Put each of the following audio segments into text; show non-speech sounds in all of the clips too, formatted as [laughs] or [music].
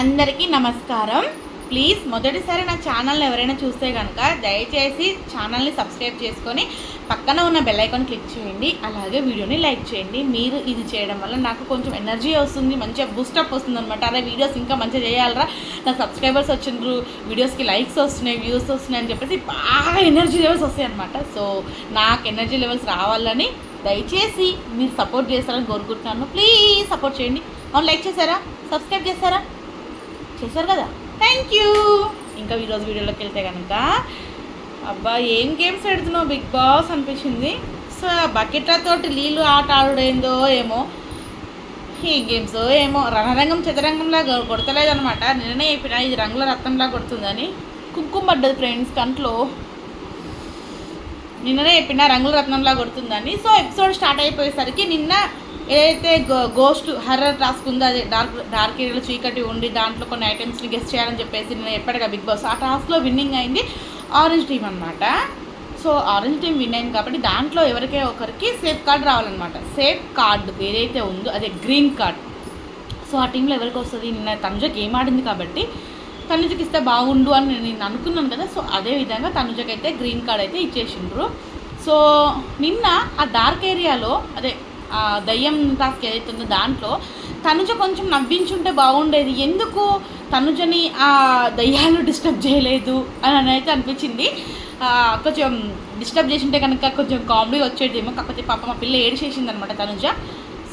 అందరికీ నమస్కారం. ప్లీజ్ మొదటిసారి నా ఛానల్ని ఎవరైనా చూస్తే కనుక దయచేసి ఛానల్ని సబ్స్క్రైబ్ చేసుకొని పక్కన ఉన్న బెల్ ఐకాన్ క్లిక్ చేయండి. అలాగే వీడియోని లైక్ చేయండి. మీరు ఇది చేయడం వల్ల నాకు కొంచెం ఎనర్జీ వస్తుంది మంచిగా బూస్టప్ వస్తుంది అనమాట అరే వీడియోస్ ఇంకా మంచిగా చేయాలరా. నా సబ్స్క్రైబర్స్ వచ్చిండ్రు వీడియోస్కి లైక్స్ వస్తున్నాయి వ్యూస్ వస్తున్నాయి అని చెప్పేసి బాగా ఎనర్జీ లెవెల్స్ వస్తాయి అనమాట సో నాకు ఎనర్జీ లెవెల్స్ రావాలని దయచేసి మీరు సపోర్ట్ చేస్తారని కోరుకుంటున్నాను. ప్లీజ్ సపోర్ట్ చేయండి. అవును లైక్ చేశారా? సబ్స్క్రైబ్ చేస్తారా? చూసారు కదా? థ్యాంక్ యూ ఇంకా ఈరోజు వీడియోలోకి వెళ్తే కనుక అబ్బా ఏం గేమ్స్ ఆడుతున్నావు బిగ్ బాస్ అనిపించింది? సో బకెట్లతోటి నీళ్ళు ఆట ఆడుడైందో ఏమో ఈ గేమ్స్ ఏమో రణరంగం చదరంగంలా కొడతలేదనమాట నిన్ననే చెప్పిన ఇది రంగుల రక్తంలా కొడుతుందని. కుంకుమ పడ్డది ఫ్రెండ్స్ కంట్లో. నిన్ననే చెప్పిన రంగుల రత్నంలా కొడుతుందని. సో ఎపిసోడ్ స్టార్ట్ అయిపోయేసరికి నిన్న ఏదైతే గోస్ట్ హర్రర్ టాస్క్ ఉందో అదే డార్క్ డార్క్ ఏరియాలో చీకటి ఉండి దాంట్లో కొన్ని ఐటమ్స్ని గెస్ట్ చేయాలని చెప్పేసి నేను ఎప్పటిగా బిగ్ బాస్ ఆ టాస్క్లో విన్నింగ్ అయింది ఆరెంజ్ టీం అనమాట సో ఆరెంజ్ టీం విన్ అయింది కాబట్టి దాంట్లో ఎవరికే ఒకరికి సేఫ్ కార్డ్ రావాలన్నమాట. సేఫ్ కార్డ్ ఏదైతే ఉందో అదే గ్రీన్ కార్డ్ సో ఆ టీంలో ఎవరికి వస్తుంది? నిన్న తనుజకి ఏం ఆడింది కాబట్టి తనుజకి ఇస్తే బాగుండు అని నేను నేను అనుకున్నాను కదా. సో అదే విధంగా తనుజకి అయితే గ్రీన్ కార్డ్ అయితే ఇచ్చేసిండ్రు. సో నిన్న ఆ డార్క్ ఏరియాలో అదే దయ్యం టాస్క్ ఏదైతే ఉందో దాంట్లో తనుజ కొంచెం నవ్వించుంటే బాగుండేది. ఎందుకు తనుజని ఆ దయ్యాలు డిస్టర్బ్ చేయలేదు అని అయితే అనిపించింది. కొంచెం డిస్టర్బ్ చేసింటే కనుక కొంచెం కామెడీ వచ్చేదేమో కాకపోతే పాప మా పిల్ల ఏడిచేసింది అనమాట తనుజ.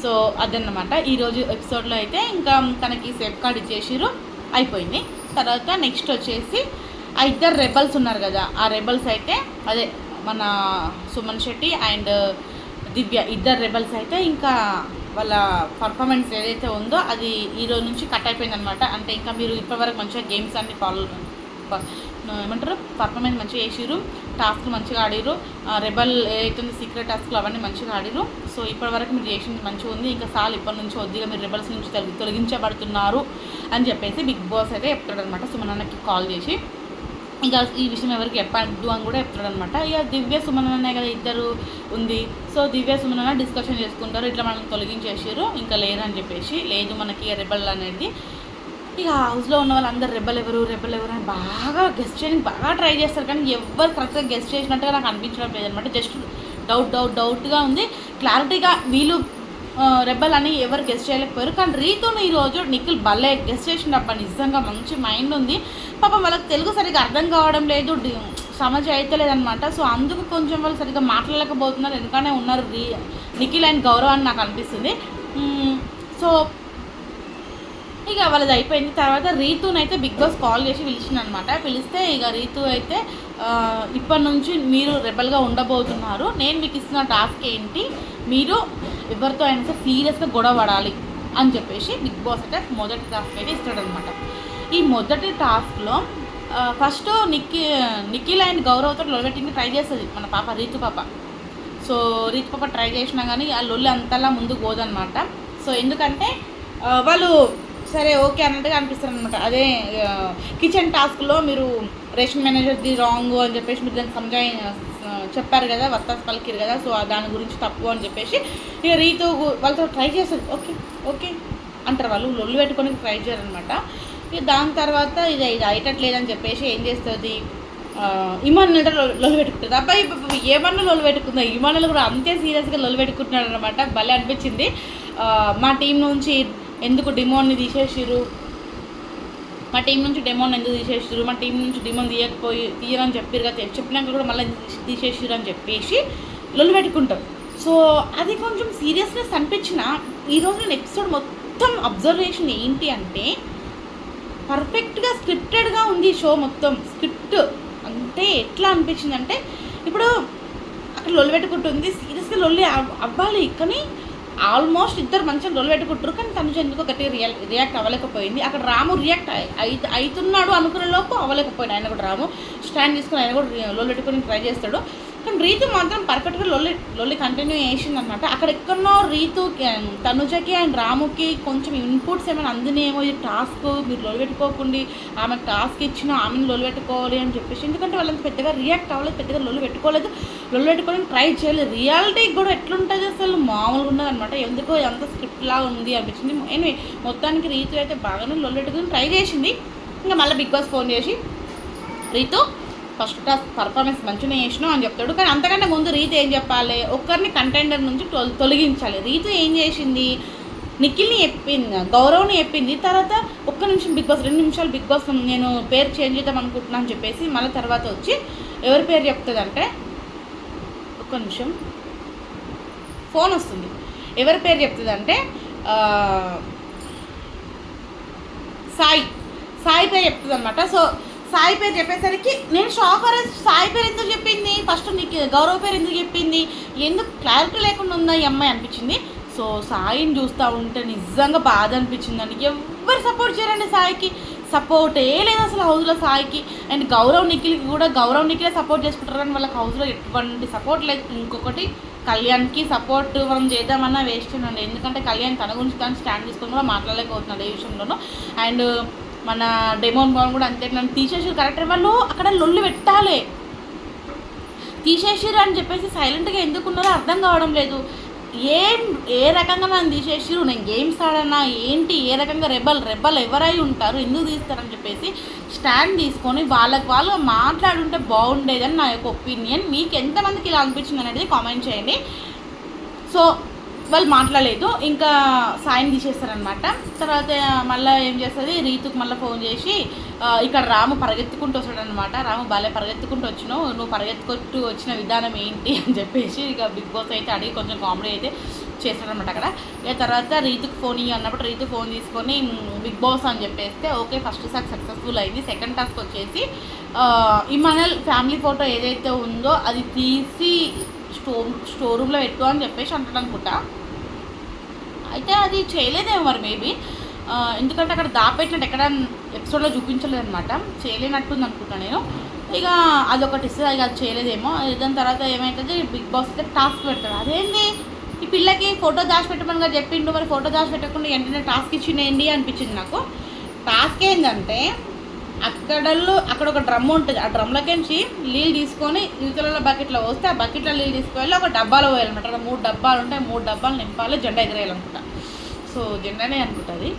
సో అదన్నమాట. ఈరోజు ఎపిసోడ్లో అయితే ఇంకా తనకి సేఫ్ కార్డ్ ఇచ్చేసిరు అయిపోయింది. తర్వాత నెక్స్ట్ వచ్చేసి ఆ ఇద్దరు రెబల్స్ ఉన్నారు కదా. ఆ రెబల్స్ అయితే అదే మన సుమన్ శెట్టి అండ్ దివ్య ఇద్దరు రెబల్స్ అయితే ఇంకా వాళ్ళ పర్ఫార్మెన్స్ ఏదైతే ఉందో అది ఈ రోజు నుంచి కట్ అయిపోయింది అనమాట అంటే ఇంకా మీరు ఇప్పటివరకు మంచిగా గేమ్స్ అన్ని ఫాలో ఏమంటారు? పర్ఫార్మెన్స్ మంచిగా వేసిరు టాస్క్ మంచిగా ఆడిరు రెబల్ ఏదైతే ఉందో సీక్రెట్ టాస్క్లు అవన్నీ మంచిగా ఆడిరు సో ఇప్పటివరకు మీరు చేసింది మంచిగా ఉంది. ఇంకా సాల్ ఇప్పటి నుంచి వద్దిగా మీరు రెబల్స్ నుంచి తొలగించబడుతున్నారు అని చెప్పేసి బిగ్ బాస్ అయితే చెప్తాడు అనమాట సుమనన్నకి కాల్ చేసి ఇంకా ఈ విషయం ఎవరికి చెప్పద్దు అని కూడా చెప్తాడు అనమాట ఇక దివ్య సుమన్ అనే కదా ఇద్దరు ఉంది. సో దివ్య సుమన్ అన్న డిస్కషన్ చేసుకుంటారు. ఇట్లా మనం తొలగించేసారు. ఇంకా లేరని చెప్పేసి. లేదు మనకి రెబల్ అనేది. ఇక హౌస్లో ఉన్న వాళ్ళందరూ రెబల్ ఎవరు? రెబల్ ఎవరు? అని బాగా గెస్ట్ చేయడానికి బాగా ట్రై చేస్తారు. కానీ ఎవరు కరెక్ట్గా గెస్ట్ చేసినట్టుగా నాకు అనిపించడం లేదనమాట జస్ట్ డౌట్ డౌట్ డౌట్గా ఉంది. క్లారిటీగా వీళ్ళు రెబల్ అని ఎవరు గెస్ట్ చేయలేకపోయారు. కానీ రీతోను ఈరోజు నిఖిల్ భలే గెస్ట్ చేసినప్పుడు నిజంగా మంచి మైండ్ ఉంది. పాపం వాళ్ళకి తెలుగు సరిగ్గా అర్థం కావడం లేదు సమజ్ అవుతలేదు సో అందుకు కొంచెం వాళ్ళు సరిగ్గా మాట్లాడలేకపోతున్నారు ఎందుకనే ఉన్నారు రీ నిఖిల్ అండ్ గౌరవ్ అని నాకు అనిపిస్తుంది. సో ఇక వాళ్ళది అయిపోయింది. తర్వాత రీతునైతే అయితే బిగ్ బాస్ కాల్ చేసి పిలిచిందనమాట పిలిస్తే ఇక రీతు అయితే ఇప్పటి నుంచి మీరు రెబల్గా ఉండబోతున్నారు. నేను మీకు ఇస్తున్న టాస్క్ ఏంటి? మీరు ఎవరితో అయినా సరే సీరియస్గా గొడవ పడాలి అని చెప్పేసి బిగ్ బాస్ అయితే మొదటి టాస్క్ అయితే ఇస్తాడనమాట ఈ మొదటి టాస్క్లో ఫస్ట్ నిక్కి నిఖిల్ అండ్ గౌరవ్తో లొలబెట్టింగ్ ట్రై చేస్తుంది మన పాప రీతు పాప. సో రీతు పాప ట్రై చేసినా కానీ ఆ లొల్లి అంతలా ముందుకు పోదనమాట సో ఎందుకంటే వాళ్ళు సరే ఓకే అన్నట్టుగా అనిపిస్తారు అనమాట అదే కిచెన్ టాస్క్లో మీరు రేషన్ మేనేజర్ది రాంగ్ అని చెప్పేసి మీరు దాన్ని సంజాయి చెప్పారు కదా వత్తాస్ పలికిరు కదా సో దాని గురించి తప్పు అని చెప్పేసి ఇక రీతు వాళ్ళతో ట్రై చేస్తారు ఓకే ఓకే అంటారు వాళ్ళు లొల్లు పెట్టుకొని ట్రై చేయరు అనమాట ఇక దాని తర్వాత ఇది ఇది అయ్యట్లేదని చెప్పేసి ఏం చేస్తుంది? ఇమాన్ అంటే పెట్టుకుంటుంది అబ్బాయి ఏమన్నా లొలు పెట్టుకుందా ఇమానులు కూడా అంతే సీరియస్గా లొలు పెట్టుకుంటున్నాడు అనమాట భలే అనిపించింది. మా టీం నుంచి ఎందుకు డిమోన్ని తీసేసిరు మా టీం నుంచి డెమోన్ ఎందుకు తీసేసిరు మా టీం నుంచి డిమోన్ తీయకపోయి తీయరని చెప్పారు కదా. చెప్పినాక కూడా మళ్ళీ తీసేసిరు అని చెప్పేసి లొల్లు పెట్టుకుంటారు సో అది కొంచెం సీరియస్నెస్ అనిపించిన ఈరోజు నేను ఎపిసోడ్ మొత్తం అబ్జర్వేషన్ ఏంటి అంటే పర్ఫెక్ట్గా స్క్రిప్టెడ్గా ఉంది షో మొత్తం. స్క్రిప్ట్ అంటే ఎట్లా అనిపించింది అంటే ఇప్పుడు అక్కడ లొల్లి పెట్టుకుంటుంది సీరియస్గా లొల్లి అవ్వాలి కానీ ఆల్మోస్ట్ ఇద్దరు మంచిగా లొల్లి పెట్టుకుంటారు కానీ తను ఎందుకో గట్టిగా రియల్ రియాక్ట్ అవ్వలేకపోయింది. అక్కడ రాము రియాక్ట్ అయి అవుతున్నాడు అనుకునే లోపు అవ్వలేకపోయింది ఆయన కూడా రాము స్టాండ్ తీసుకుని ఆయన కూడా లొల్లి పెట్టుకుని ట్రై చేస్తాడు. కానీ రీతు మాత్రం పర్ఫెక్ట్గా లొల్లి లొల్లి కంటిన్యూ చేసింది అనమాట అక్కడ ఎక్కడో రీతు తనుజకి అండ్ రాముకి కొంచెం ఇన్పుట్స్ ఏమైనా అందినేమో ఇది టాస్క్ మీరు లొల్లి పెట్టుకోకుండా ఆమె టాస్క్ ఇచ్చిన ఆమెను లొల్లి పెట్టుకోవాలి అని చెప్పేసి. ఎందుకంటే వాళ్ళంత పెద్దగా రియాక్ట్ అవ్వలేదు పెద్దగా లొల్లి పెట్టుకోలేదు లొల్లి పెట్టుకోవడానికి ట్రై చేయలేదు. రియాలిటీ కూడా ఎట్లుంటుంది అసలు? మామూలుగా ఉండదు అనమాట ఎందుకో ఎంత స్క్రిప్ట్ లాగా ఉంది అనిపించింది. ఎనివే మొత్తానికి రీతు అయితే బాగానే లొల్లి పెట్టుకుని ట్రై చేసింది. ఇంకా మళ్ళీ బిగ్ బాస్ ఫోన్ చేసి రీతు ఫస్ట్ టాస్క్ పర్ఫార్మెన్స్ మంచిగా చేసినావు అని చెప్తాడు. కానీ అంతకంటే ముందు రీతు ఏం చెప్పాలి? ఒక్కరిని కంటెండర్ నుంచి తొల- తొలగించాలి. రీతు ఏం చేసింది? నిఖిల్ని చెప్పింది గౌరవ్ని చెప్పింది. తర్వాత ఒక్క నిమిషం బిగ్ బాస్ రెండు నిమిషాలు బిగ్ బాస్ నేను పేరు చేంజ్ చేద్దాం అనుకుంటున్నాను అని చెప్పేసి మళ్ళీ తర్వాత వచ్చి ఎవరి పేరు చెప్తుందంటే ఒక్క నిమిషం. ఫోన్ వస్తుంది. ఎవరి పేరు చెప్తుందంటే సాయి. సాయి పేరు చెప్తుంది అనమాట సో సాయి పేరు చెప్పేసరికి నేను షాక్ అరే సాయి పేరు ఎందుకు చెప్పింది? ఫస్ట్ నీకు గౌరవ పేరు ఎందుకు చెప్పింది? ఎందుకు క్లారిటీ లేకుండా ఉందా ఈ అమ్మాయి అనిపించింది. సో సాయిని చూస్తూ ఉంటే నిజంగా బాధ అనిపించిందండి ఎవరు సపోర్ట్ చేయరండి సాయికి? సపోర్ట్ ఏ లేదు అసలు హౌస్లో సాయికి. అండ్ గౌరవ్ నిఖిల్కి కూడా గౌరవ్ నిఖిలే సపోర్ట్ చేసుకుంటారు కానీ వాళ్ళకి హౌస్లో ఎటువంటి సపోర్ట్ లేదు. ఇంకొకటి కళ్యాణ్కి సపోర్ట్ మనం చేద్దామన్నా వేస్ట్ అండి ఎందుకంటే కళ్యాణ్ తన గురించి తను స్టాండ్ తీసుకొని కూడా మాట్లాడలేకపోతున్నాడు ఏ విషయంలోనూ. అండ్ మన డెమోన్ భవన్ కూడా అంతే. నన్ను తీసేసారు కరెక్ట్ వాళ్ళు అక్కడ లొల్లు పెట్టాలి. తీసేసారు అని చెప్పేసి సైలెంట్గా ఎందుకు ఉన్నారో అర్థం కావడం లేదు. ఏం ఏ రకంగా నన్ను తీసేసారు నేను గేమ్స్ ఆడనా? ఏంటి? ఏ రకంగా రెబల్ రెబల్ ఎవరై ఉంటారు? ఎందుకు తీస్తారని చెప్పేసి స్టాండ్ తీసుకొని వాళ్ళకి వాళ్ళు మాట్లాడుంటే బాగుండేదని నా యొక్క ఒపీనియన్ మీకు ఎంతమందికి ఇలా అనిపించింది అనేది కామెంట్ చేయండి. సో వాళ్ళు మాట్లాడలేదు. ఇంకా సాయం తీసేస్తారనమాట తర్వాత మళ్ళీ ఏం చేస్తుంది? రీతుకు మళ్ళీ ఫోన్ చేసి ఇక్కడ రాము పరిగెత్తుకుంటూ వస్తాడనమాట రాము భలే పరిగెత్తుకుంటూ వచ్చినావు. నువ్వు పరిగెత్తుకుంటూ వచ్చిన విధానం ఏంటి? [laughs] అని చెప్పేసి ఇక బిగ్ బాస్ అయితే అడిగి కొంచెం కామెడీ అయితే చేస్తాడనమాట అక్కడ. ఇక తర్వాత రీతుకు ఫోన్ ఇయ్యి అన్నప్పుడు రీతు ఫోన్ తీసుకొని బిగ్ బాస్ అని చెప్పేస్తే ఓకే ఫస్ట్ సార్ సక్సెస్ఫుల్ అయింది. సెకండ్ టాస్క్ వచ్చేసి ఇమానల్ ఫ్యామిలీ ఫోటో ఏదైతే ఉందో అది తీసి స్టోర్ స్టోర్ రూమ్లో పెట్టు అని చెప్పేసి అంటాడు అనుకుంటా. అయితే అది చేయలేదేమో మరి మేబీ ఎందుకంటే అక్కడ దాపెట్టినట్టు ఎక్కడ ఎపిసోడ్లో చూపించలేదు అనమాట చేయలేనట్టుంది అనుకుంటాను నేను. ఇక అదొకటి ఇస్తుంది ఇక అది చేయలేదేమో. దాని తర్వాత ఏమవుతుంది బిగ్ బాస్ అయితే టాస్క్ పెడతాడు. అదేంటి ఈ పిల్లకి ఫోటో దాచి పెట్టమని కదా చెప్పిండు. మరి ఫోటో దాచి పెట్టకుండా వెంటనే టాస్క్ ఇచ్చిండేంటి అనిపించింది నాకు. టాస్క్ ఏంటంటే అక్కడల్లో అక్కడ ఒక డ్రమ్ ఉంటుంది. ఆ డ్రమ్లకించి నీళ్ళు తీసుకొని ఇవతల బకెట్లో వస్తే ఆ బకెట్లో నీళ్ళు తీసుకువెళ్ళి ఒక డబ్బాలో పోయాలన్నమాట. అక్కడ మూడు డబ్బాలు ఉంటాయి. మూడు డబ్బాలు నింపాలి. జెండా ఎగరేయాలనుకుంటా సో జెండానే అనుకుంటుంది.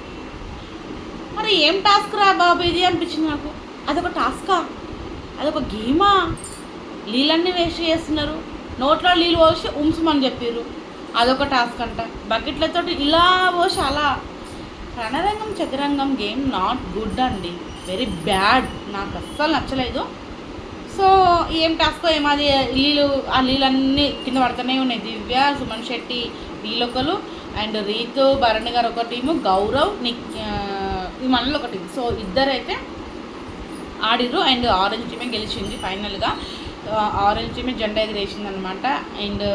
మరి ఏం టాస్క్ రా బాబు ఇది అనిపించింది నాకు. అదొక టాస్కా? అదొక గేమా? నీళ్ళన్నీ వేస్ట్ చేస్తున్నారు. నోట్లో నీళ్ళు పోసి ఉంచమని చెప్పారు అదొక టాస్క్ అంట. బకెట్లతో ఇలా పోసి అలా. రణరంగం చతురంగం గేమ్ నాట్ గుడ్ అండి. Very bad. నాకు అస్సలు నచ్చలేదు. సో ఏం టాస్కో ఏమది నీళ్ళు ఆ నీళ్ళన్నీ కింద పడుతూనే ఉన్నాయి. దివ్య సుమన్ శెట్టి వీళ్ళొకరు అండ్ రీతు భరణ్ గారు ఒక టీము గౌరవ్ నిక్ ఈ మనలో ఒక టీం. సో ఇద్దరైతే ఆడిర్రు. అండ్ ఆరెంజ్ టీమే గెలిచింది ఫైనల్గా. ఆరెంజ్ టీమే జెండా ఎగిరేసింది అనమాట అండ్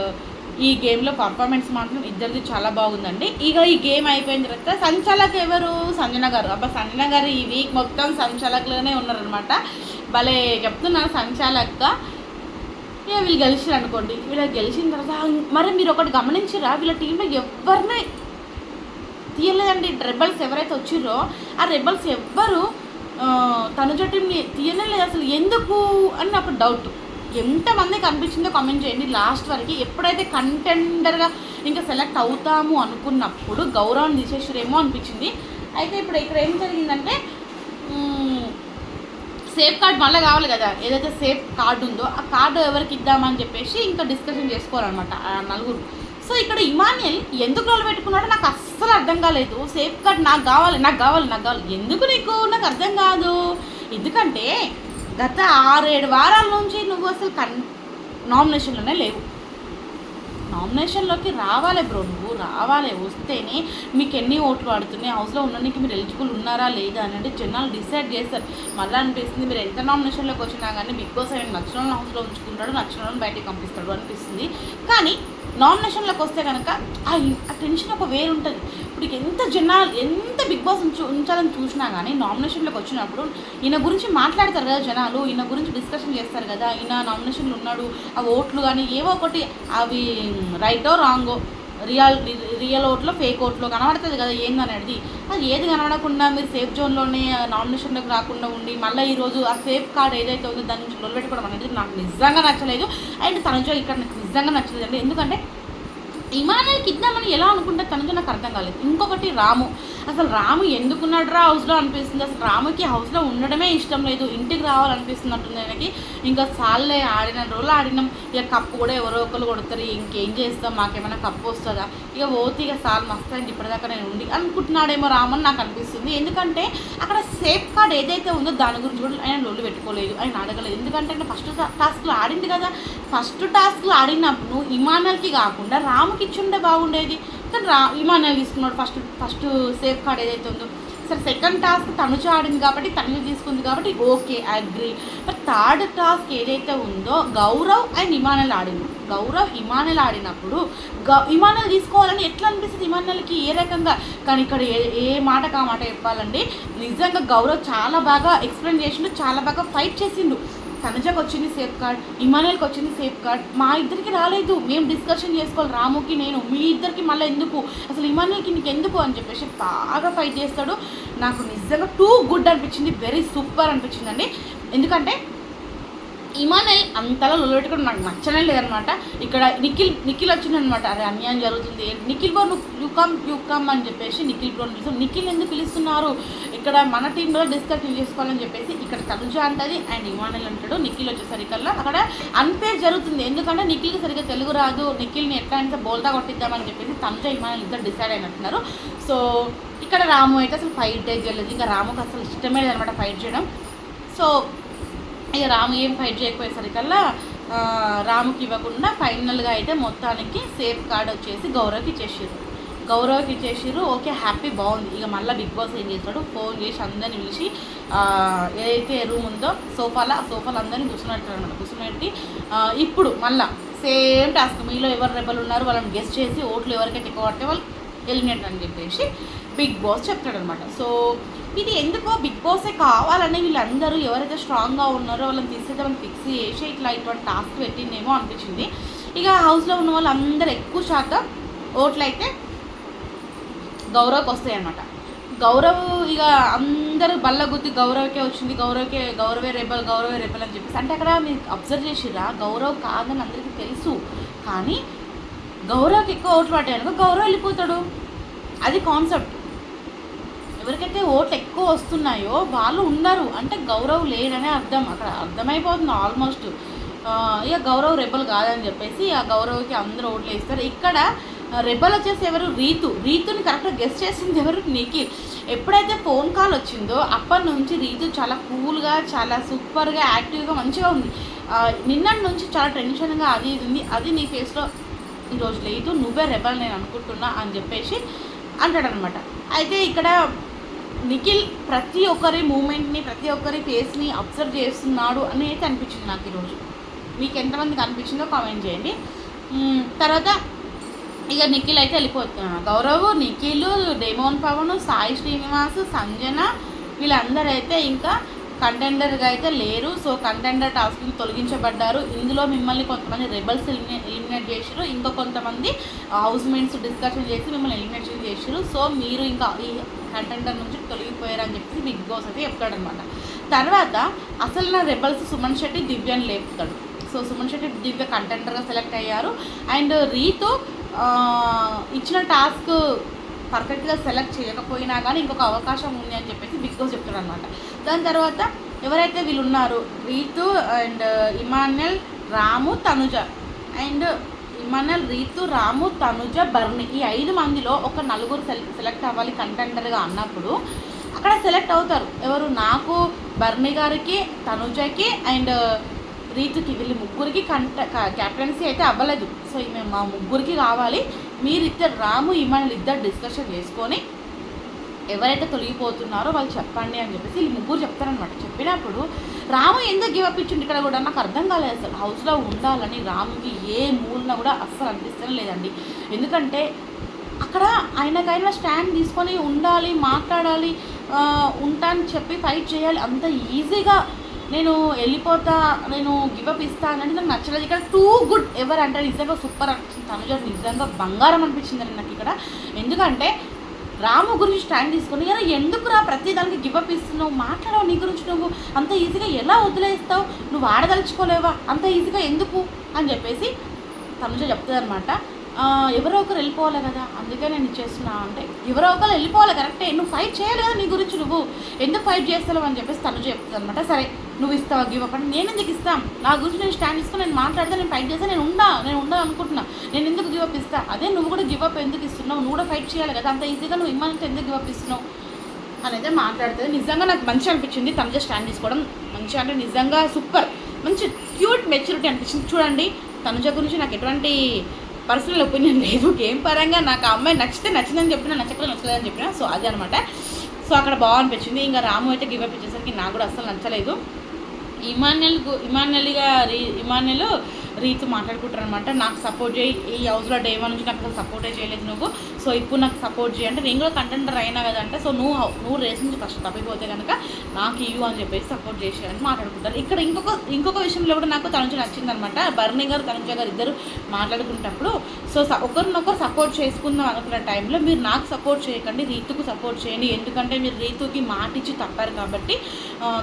ఈ గేమ్లో పర్ఫార్మెన్స్ మాత్రం ఇద్దరిది చాలా బాగుందండి. ఇక ఈ గేమ్ అయిపోయిన తర్వాత సంచాలక్ ఎవరు? సంజన గారు. అబ్బా సంజన గారు ఈ వీక్ మొత్తం సంచాలక్లోనే ఉన్నారనమాట భలే చెప్తున్నారు సంచాలక్గా ఇక వీళ్ళు గెలిచారు అనుకోండి. వీళ్ళు గెలిచిన తర్వాత మరి మీరు ఒకటి గమనించిరా వీళ్ళ టీంలో ఎవరిని తీయలేదండి. రెబల్స్ ఎవరైతే వచ్చారో ఆ రెబల్స్ ఎవ్వరు ఆ, తనుజ టీంని తీయనే లేదు అసలు. ఎందుకు? అని నాకు డౌట్ ఎంతమంది కనిపించిందో కామెంట్ చేయండి. లాస్ట్ వరకు ఎప్పుడైతే కంటెండర్గా ఇంకా సెలెక్ట్ అవుతాము అనుకున్నప్పుడు గౌరవం తీసేసారేమో అనిపించింది. అయితే ఇప్పుడు ఇక్కడ ఏం జరిగిందంటే సేఫ్ కార్డ్ మళ్ళీ కావాలి కదా. ఏదైతే సేఫ్ కార్డు ఉందో ఆ కార్డు ఎవరికి ఇద్దామని చెప్పేసి ఇంకా డిస్కషన్ చేసుకోవాలన్నమాట నలుగురు. సో ఇక్కడ ఇమాన్యుల్ ఎందుకు రోల్ పెట్టుకున్నాడో నాకు అస్సలు అర్థం కాలేదు. సేఫ్ కార్డ్ నాకు కావాలి నాకు కావాలి నాకు కావాలి. ఎందుకు నీకు? నాకు అర్థం కాదు. ఎందుకంటే గత ఆరేడు వారాల నుంచి నువ్వు అసలు కన్ నామినేషన్లోనే లేవు. నామినేషన్లోకి రావాలి బ్రో నువ్వు రావాలి. వస్తేనే మీకు ఎన్ని ఓట్లు పడుతున్నాయి హౌస్లో ఉండడానికి మీరు ఎలిజిబుల్ ఉన్నారా లేదా అని అంటే జనాలు డిసైడ్ చేస్తారు. మళ్ళీ అనిపిస్తుంది మీరు ఎంత నామినేషన్లోకి వచ్చినా కానీ బిగ్ బాస్ ఆయన నచ్చిన హౌస్లో ఉంచుకుంటాడు నచ్చిన వాళ్ళని బయటికి పంపిస్తాడు అనిపిస్తుంది. కానీ నామినేషన్లోకి వస్తే కనుక ఆ టెన్షన్ ఒక వేరు ఉంటుంది ఇప్పుడు ఎంత జనాలు ఎంత బిగ్ బాస్ ఉంచు ఉంచాలని చూసినా కానీ నామినేషన్లోకి వచ్చినప్పుడు ఈయన గురించి మాట్లాడతారు కదా జనాలు ఈయన గురించి డిస్కషన్ చేస్తారు కదా ఈయన నామినేషన్లు ఉన్నాడు ఆ ఓట్లు కానీ ఏవో ఒకటి అవి రైటో రాంగో రియల్ రియల్ ఓట్లో ఫేక్ ఓట్లో కనబడుతుంది కదా ఏందనేది. అది ఏది కనబడకుండా మీరు సేఫ్ జోన్లోనే నామినేషన్లోకి రాకుండా ఉండి మళ్ళీ ఈరోజు ఆ సేఫ్ కార్డ్ ఏదైతే ఉందో దాని నుంచి మొదలుపెట్టుకోవడం అనేది నాకు నిజంగా నచ్చలేదు. అండ్ తనుజ ఇక్కడ నాకు నిజంగా నచ్చలేదు అండి ఎందుకంటే ఇమానుయల్కి ఇద్దామని ఎలా అనుకుంటే తనకి నాకు అర్థం కాలేదు. ఇంకొకటి రాము. అసలు రాము ఎందుకున్నాడు రా హౌస్లో అనిపిస్తుంది. అసలు రాముకి హౌస్లో ఉండడమే ఇష్టం లేదు. ఇంటికి రావాలనిపిస్తుంది అంటుంది ఆయనకి. ఇంకా సాల్లే ఆడిన రోజులు ఆడినాం. ఇక కప్పు కూడా ఎవరో ఒకరు కొడతారు. ఇంకేం చేస్తాం? మాకేమైనా కప్పు వస్తుందా? ఇక పోతే ఇక సాల్ మస్తు అయింది ఇప్పటిదాకా నేను ఉండి అనుకుంటున్నాడేమో రామని నాకు అనిపిస్తుంది. ఎందుకంటే అక్కడ సేఫ్ కార్డ్ ఏదైతే ఉందో దాని గురించి కూడా ఆయన లొల్లు పెట్టుకోలేదు. ఆయన అడగలేదు. ఎందుకంటే ఆయన ఫస్ట్ టాస్క్లో ఆడింది కదా. ఫస్ట్ టాస్క్లో ఆడినప్పుడు ఇమానల్కి కాకుండా రాముకి ఇచ్చుండే బాగుండేది. కానీ రా విమానాలు తీసుకున్నాడు ఫస్ట్ ఫస్ట్ సేఫ్ కార్డ్ ఏదైతే ఉందో. సరే సెకండ్ టాస్క్ తనుజ ఆడింది కాబట్టి తనుజ తీసుకుంది కాబట్టి okay agree but third task ఏదైతే ఉందో గౌరవ్ అండ్ ఇమానల్ ఆడింది. గౌరవ్ ఇమానల్ ఆడినప్పుడు గౌ ఇమానల్ తీసుకోవాలని ఎట్లా అనిపిస్తుంది ఇమానల్కి ఏ రకంగా? కానీ ఇక్కడ ఏ ఏ మాటకు ఆ మాట చెప్పాలండి నిజంగా గౌరవ్ చాలా బాగా ఎక్స్ప్లెయిన్ చేసిండు చాలా బాగా ఫైట్ చేసిండు. తనుజకు వచ్చింది సేఫ్ కార్డ్ ఇమానుయల్కి వచ్చింది సేఫ్ కార్డ్ మా ఇద్దరికి రాలేదు. మేము డిస్కషన్ చేసుకోవాలి. రాముకి నేను మీ ఇద్దరికి మళ్ళీ ఎందుకు? అసలు ఇమానుయల్కి నీకు ఎందుకు అని చెప్పేసి బాగా ఫైట్ చేస్తాడు. నాకు నిజంగా టూ గుడ్ అనిపించింది. వెరీ సూపర్ అనిపించిందండి. ఎందుకంటే ఇమానల్ అంతలా లొల్లెట్టుకుని నాకు నచ్చనే లేదనమాట. ఇక్కడ నిఖిల్ నిఖిల్ వచ్చిందనమాట. అరే అన్యాయం జరుగుతుంది. నిఖిల్ బ్రో నువ్వు యూ కమ్ యూ కమ్ అని చెప్పేసి నిఖిల్ బ్రోని పిలుస్తాం నిఖిల్ ఎందుకు పిలుస్తున్నారు? ఇక్కడ మన టీంలో డిస్కషన్ చేసుకోవాలని చెప్పేసి ఇక్కడ తనుజ అంటది అండ్ ఇమానల్ అంటాడు. నిఖిల్ వచ్చేసరికల్లా అక్కడ అన్ఫేర్ జరుగుతుంది. ఎందుకంటే నిఖిల్కి సరిగ్గా తెలుగు రాదు. నిఖిల్ని ఎట్లా అంటే బోల్తా కొట్టిద్దామని చెప్పేసి తనుజ ఇమానల్ ఇద్దరు డిసైడ్ అయినట్టున్నారు. సో ఇక్కడ రాము అయితే అసలు ఫైట్ చేయలేదు ఇంకా రాముకి అసలు ఇష్టమే లేదనమాట ఫైట్ చేయడం. సో ఇక రాము ఏం ఫైట్ చేయకపోయేసరికల్లా రాముకి ఇవ్వకుండా ఫైనల్గా అయితే మొత్తానికి సేఫ్ కార్డ్ వచ్చేసి గౌరవ్కి ఇచ్చేసారు గౌరవ్కి ఇచ్చేసారు ఓకే హ్యాపీ బాగుంది. ఇక మళ్ళీ బిగ్ బాస్ ఏం చేస్తాడు? ఫోన్ చేసి అందరిని పిలిచి ఏదైతే రూమ్ ఉందో సోఫాలో ఆ సోఫాలో అందరినీ కూర్చున్నట్టు అనమాట కూర్చున్నట్టు ఇప్పుడు మళ్ళీ సేమ్ టాస్క్. మీలో ఎవరు రెబల్ ఉన్నారు? వాళ్ళని గెస్ట్ చేసి ఓట్లు ఎవరికైతే ఎక్కువ పడితే వాళ్ళు ఎలిమినేట్ అని చెప్పేసి బిగ్ బాస్ చెప్తాడనమాట సో ఇది ఎందుకో బిగ్ బాసే కావాలని వీళ్ళందరూ ఎవరైతే స్ట్రాంగ్గా ఉన్నారో వాళ్ళని తీసేది వాళ్ళని ఫిక్స్ చేసి ఇట్లా ఇటువంటి టాస్క్ పెట్టిందేమో అనిపించింది. ఇక హౌస్లో ఉన్న వాళ్ళందరూ ఎక్కువ శాతం ఓట్లు అయితే గౌరవ్కి వస్తాయి అన్నమాట. గౌరవ్ ఇక అందరూ బల్ల గుద్ది గౌరవ్కే వచ్చింది. గౌరవ్కే గౌరవే రెబల్ గౌరవే రెబల్ అని చెప్పేసి అంటే అక్కడ మీరు అబ్జర్వ్ చేసిరా గౌరవ్ కాదని అందరికీ తెలుసు. కానీ గౌరవ్కి ఎక్కువ ఓట్లు పట్టాయనుకో గౌరవ్ వెళ్ళిపోతాడు. అది కాన్సెప్ట్ ఎవరికైతే ఓట్లు ఎక్కువ వస్తున్నాయో వాళ్ళు ఉండరు. అంటే గౌరవ్ లేడనే అర్థం. అక్కడ అర్థమైపోతుంది ఆల్మోస్ట్. ఇక గౌరవ్ రెబల్ కాదని చెప్పేసి ఆ గౌరవ్కి అందరూ ఓట్లు వేస్తారు. ఇక్కడ రెబల్ వచ్చేసి ఎవరు? రీతు. రీతుని కరెక్ట్గా గెస్ట్ చేసింది ఎవరు? నిఖిల్. ఎప్పుడైతే ఫోన్ కాల్ వచ్చిందో అప్పటి నుంచి రీతు చాలా కూల్గా చాలా సూపర్గా యాక్టివ్గా మంచిగా ఉంది. నిన్నటి నుంచి చాలా టెన్షన్గా అది ఇది ఉంది. అది నీ ఫేస్లో ఈరోజు లేదు. నువ్వే రెబల్ నేను అనుకుంటున్నా అని చెప్పేసి అంటాడనమాట అయితే ఇక్కడ నిఖిల్ ప్రతి ఒక్కరి మూమెంట్ని ప్రతి ఒక్కరి ఫేస్ని అబ్జర్వ్ చేస్తున్నాడు అని అయితే అనిపించింది నాకు ఈరోజు. మీకు ఎంతమందికి అనిపించిందో కామెంట్ చేయండి. తర్వాత ఇక నిఖిల్ అయితే వెళ్ళిపోతున్నాడు గౌరవ్ నిఖిల్ డెమోన్ పవన్ సాయి శ్రీనివాస్ సంజన వీళ్ళందరూ అయితే ఇంకా కంటెండర్గా అయితే లేరు. సో కంటెండర్ టాస్క్ని తొలగించబడ్డారు. ఇందులో మిమ్మల్ని కొంతమంది రెబల్స్ ఎలిమినేట్ చేసారు ఇంకా కొంతమంది హౌస్ మేట్స్ డిస్కషన్ చేసి మిమ్మల్ని ఎలిమినేషన్ చేసారు సో మీరు ఇంకా ఈ కంటెండర్ నుంచి తొలగిపోయారు అని చెప్పి బిగ్ బాస్ అయితే చెప్తాడనమాట తర్వాత అసలు నా రెబల్స్ సుమన్ శెట్టి దివ్యాని లేపుతాడు. సో సుమన్ శెట్టి దివ్య కంటెండర్గా సెలెక్ట్ అయ్యారు. అండ్ రీతో ఇచ్చిన టాస్క్ పర్ఫెక్ట్గా సెలెక్ట్ చేయకపోయినా కానీ ఇంకొక అవకాశం ఉంది అని చెప్పేసి బిగ్ బాస్ చెప్తాడు అనమాట దాని తర్వాత ఎవరైతే వీళ్ళు ఉన్నారు Ritu and uh, Emmanuel Ramu Tanuja. And Emmanuel Ritu Ramu Tanuja Bharani ఈ ఐదు మందిలో ఒక నలుగురు సెలెక్ సెలెక్ట్ అవ్వాలి కంటెండర్గా అన్నప్పుడు అక్కడ సెలెక్ట్ అవుతారు. ఎవరు? నాకు బర్ని గారికి తనుజకి అండ్ uh, రీతుకి. వీళ్ళు ముగ్గురికి కంట క్యాప్టెన్సీ అయితే అవ్వలేదు. సో మేము మా ముగ్గురికి కావాలి. మీరిద్దరు రాము ఇమానులు ఇద్దరు డిస్కషన్ చేసుకొని ఎవరైతే తొలగిపోతున్నారో వాళ్ళు చెప్పండి అని చెప్పేసి వీళ్ళు ముగ్గురు చెప్తారనమాట చెప్పినప్పుడు రాము ఎందుకు గివప్ ఇచ్చిండు ఇక్కడ కూడా? నాకు అర్థం కాలేదు అసలు. హౌస్లో ఉండాలని రాముకి ఏ మూలన కూడా అస్సలు అనిపిస్తూనే లేదండి. ఎందుకంటే అక్కడ ఆయనకైనా స్టాండ్ తీసుకొని ఉండాలి మాట్లాడాలి ఉంటా అని చెప్పి ఫైట్ చేయాలి అంత ఈజీగా నేను వెళ్ళిపోతా నేను గివప్ ఇస్తా అనేది నాకు నచ్చలేదు. ఇక్కడ టూ గుడ్ ఎవరు అంటే నిజంగా సూపర్ అనిపించింది తనుజ నిజంగా బంగారం అనిపించింది నాకు ఇక్కడ. ఎందుకంటే రాము గురించి స్టాండ్ తీసుకొని అరే ఎందుకురా ప్రతి దానికి గివప్ ఇస్తున్నావు? మాట్లాడవు నీ గురించి నువ్వు? అంత ఈజీగా ఎలా వదిలేస్తావు? నువ్వు ఆడదలుచుకోలేవా? అంత ఈజీగా ఎందుకు? అని చెప్పేసి తనుజ చెప్తుంది అనమాట ఎవరో ఒకరు వెళ్ళిపోవాలి కదా అందుకే నేను ఇచ్చేస్తున్నా అంటే ఎవరో ఒకరు వెళ్ళిపోవాలి కరెక్టే. నువ్వు ఫైట్ చేయలేదు కదా నీ గురించి నువ్వు? ఎందుకు ఫైట్ చేస్తావు అని చెప్పేసి తనుజ చెప్తుంది అనమాట సరే నువ్వు ఇస్తావా గివ్ అప్ నేను ఎందుకు ఇస్తాను నా గురించి నేను స్టాండ్ ఇస్తాను నేను మాట్లాడితే నేను ఫైట్ చేస్తే నేను ఉండా నేను ఉండా అనుకుంటున్నా. నేను ఎందుకు గివ్ అప్ ఇస్తా? అదే నువ్వు కూడా గివ్ అప్ ఎందుకు ఇస్తున్నావు? నువ్వు కూడా ఫైట్ చేయాలి కదా అంత ఈజీగా నువ్వు ఇమ్మంటే ఎందుకు గివ్ అప్ ఇస్తున్నావు? అనేది మాట్లాడుతుంది నిజంగా నాకు మంచి అనిపించింది తనుజ స్టాండ్ తీసుకోవడం. మంచి అంటే నిజంగా సూపర్ మంచి క్యూట్ మెచ్యూరిటీ అనిపించింది. చూడండి తనుజ గురించి నాకు ఎటువంటి పర్సనల్ ఒపీనియన్ లేదు. గేమ్ పరంగా నాకు ఆ అమ్మాయి నచ్చితే నచ్చిందని చెప్పినా నచ్చకపోతే నచ్చలేదని చెప్పిన సో అదే అనమాట సో అక్కడ బాగా అనిపించింది. ఇంకా రాము అయితే గివ్ అప్ ఇచ్చేసరికి నాకు కూడా అస్సలు నచ్చలేదు. ఇమాన్యుల్ గు- ఇమాన్యుల్గా రీ ఇమాన్యుల్ రీతు మాట్లాడుకుంటారు అనమాట నాకు సపోర్ట్ చేయి. ఈ హౌస్లో డే వన్ నుంచి నాకు అసలు సపోర్టే చేయలేదు నువ్వు. సో ఇప్పుడు నాకు సపోర్ట్ చేయి అంటే నేను కూడా కంటెంటర్ అయినా కదంటే సో నువ్వు నువ్వు రేస్ నుంచి ఫస్ట్ తప్పిపోతే కనుక నాకు ఇవ్వు అని చెప్పేసి సపోర్ట్ చేసి మాట్లాడుకుంటారు. ఇక్కడ ఇంకొక ఇంకొక విషయంలో కూడా నాకు తనుజ నచ్చిందనమాట బర్ణి గారు తనుజ గారు ఇద్దరు మాట్లాడుకున్నప్పుడు సో స- ఒకరినొకరు సపోర్ట్ చేసుకుందాం అనుకున్న టైంలో మీరు నాకు సపోర్ట్ చేయకండి రీతుకు సపోర్ట్ చేయండి. ఎందుకంటే మీరు రీతుకి మాటిచ్చి తప్పారు కాబట్టి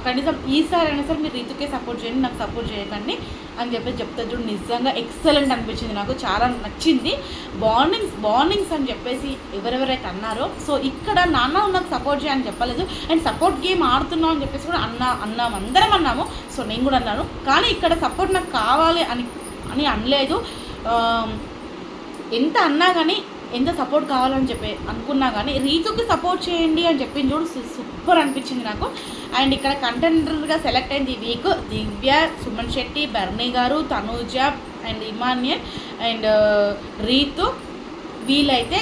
కనీసం ఈసారి అయినా సరే మీరు రీతుకే సపోర్ట్ చేయండి నాకు సపోర్ట్ చేయకండి అని చెప్పేసి చెప్తే చూడు నిజంగా ఎక్సలెంట్ అనిపించింది నాకు. చాలా నచ్చింది. బాండింగ్స్ బాండింగ్స్ అని చెప్పేసి ఎవరెవరైతే అన్నారో సో ఇక్కడ నాన్న నాకు సపోర్ట్ చేయని చెప్పలేదు. అండ్ సపోర్ట్ గేమ్ ఆడుతున్నాం అని చెప్పేసి కూడా అన్నా అన్నాం అందరం అన్నాము. సో నేను కూడా అన్నాను. కానీ ఇక్కడ సపోర్ట్ నాకు కావాలి అని అని అనలేదు. ఎంత అన్నా కానీ ఎంత సపోర్ట్ కావాలని చెప్పి అనుకున్నా కానీ రీతుకి సపోర్ట్ చేయండి అని చెప్పింది చూడు సూపర్ అనిపించింది నాకు. అండ్ ఇక్కడ కంటెండర్గా సెలెక్ట్ అయింది ఈ వీక్ దివ్య సుమన్ శెట్టి బర్ణి గారు Tanuja and Emmanuel and Ritu వీలైతే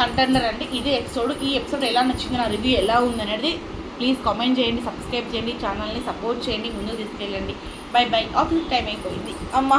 కంటెండర్ అండి. ఇదే ఎపిసోడ్ ఈ ఎపిసోడ్ ఎలా నచ్చింది నా రివ్యూ ఎలా ఉంది అనేది ప్లీజ్ కామెంట్ చేయండి సబ్స్క్రైబ్ చేయండి ఛానల్ని సపోర్ట్ చేయండి ముందుకు తీసుకెళ్ళండి. బై బై ఆఫీస్ టైం అయిపోయింది. అమ్మా!